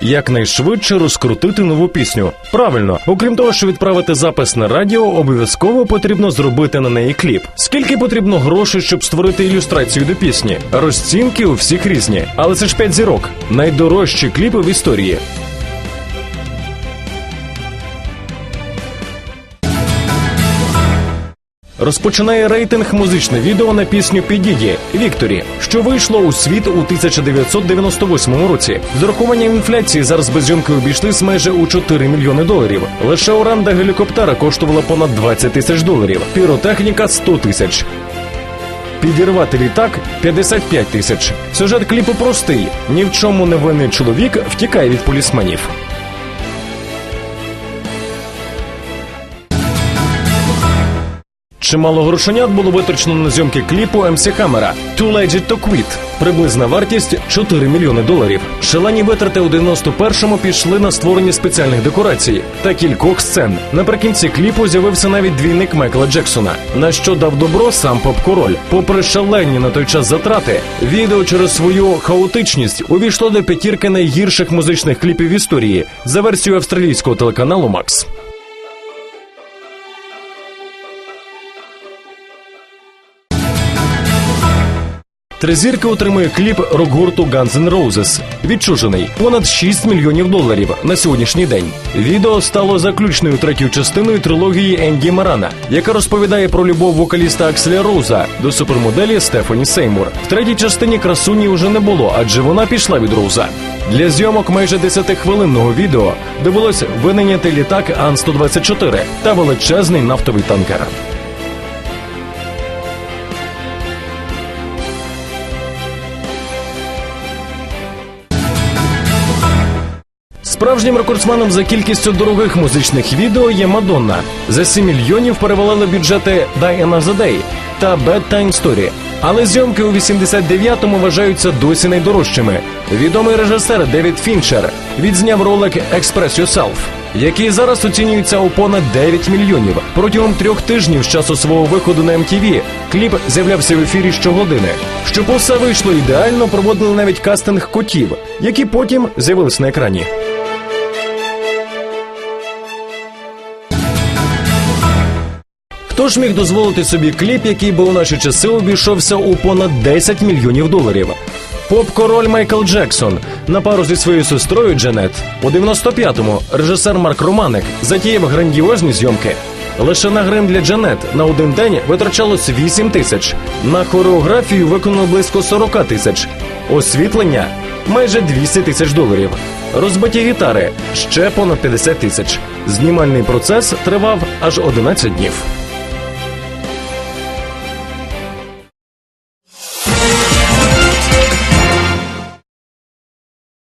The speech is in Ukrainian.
якнайшвидше розкрутити нову пісню. Правильно, окрім того, що відправити запис на радіо, обов'язково потрібно зробити на неї кліп. Скільки потрібно грошей, щоб створити ілюстрацію до пісні? Розцінки у всіх різні, але це ж 5 зірок. Найдорожчі кліпи в історії. Розпочинає рейтинг музичне відео на пісню Підіді Вікторі, що вийшло у світ у 1998 році. З урахуванням інфляції зараз без зйомки обійшлись майже у 4 мільйони доларів. Лише оренда гелікоптера коштувала понад 20 тисяч доларів, піротехніка 100 тисяч. Підірвати літак 55 тисяч. Сюжет кліпу простий: ні в чому не винний чоловік втікає від полісменів. Чимало грошенят було витрачено на зйомки кліпу MC Hammer «Too Legit to Quit». Приблизна вартість 4 мільйони доларів. Шалені витрати у 91-му пішли на створення спеціальних декорацій та кількох сцен. Наприкінці кліпу з'явився навіть двійник Майкла Джексона, на що дав добро сам поп-король. Попри шалені на той час затрати, відео через свою хаотичність увійшло до п'ятірки найгірших музичних кліпів в історії за версією австралійського телеканалу Макс. Тризірка отримує кліп рок-гурту Guns N' Roses відчужений понад 6 мільйонів доларів на сьогоднішній день. Відео стало заключною третьою частиною трилогії Енді Марана, яка розповідає про любов вокаліста Акселя Роуза до супермоделі Стефані Сеймур. В третій частині красуні вже не було, адже вона пішла від Роуза. Для зйомок майже 10-хвилинного відео довелось винайняти літак Ан-124 та величезний нафтовий танкер. Справжнім рекордсменом за кількістю дорогих музичних відео є Мадонна. За 7 мільйонів перевалили бюджети Die Another Day та Bad Time Story. Але зйомки у 89-му вважаються досі найдорожчими. Відомий режисер Девід Фінчер відзняв ролик Express Yourself, який зараз оцінюється у понад 9 мільйонів. Протягом трьох тижнів з часу свого виходу на MTV кліп з'являвся в ефірі щогодини. Щоб усе вийшло ідеально, проводили навіть кастинг котів, які потім з'явились на екрані. Хто ж міг дозволити собі кліп, який би у наші часи обійшовся у понад 10 мільйонів доларів? Поп-король Майкл Джексон на пару зі своєю сестрою Джанет. У 95-му режисер Марк Романик затіяв грандіозні зйомки. Лише на грим для Джанет на один день витрачалось 8 тисяч. На хореографію виконано близько 40 тисяч. Освітлення майже 200 тисяч доларів. Розбиті гітари ще понад 50 тисяч. Знімальний процес тривав аж 11 днів.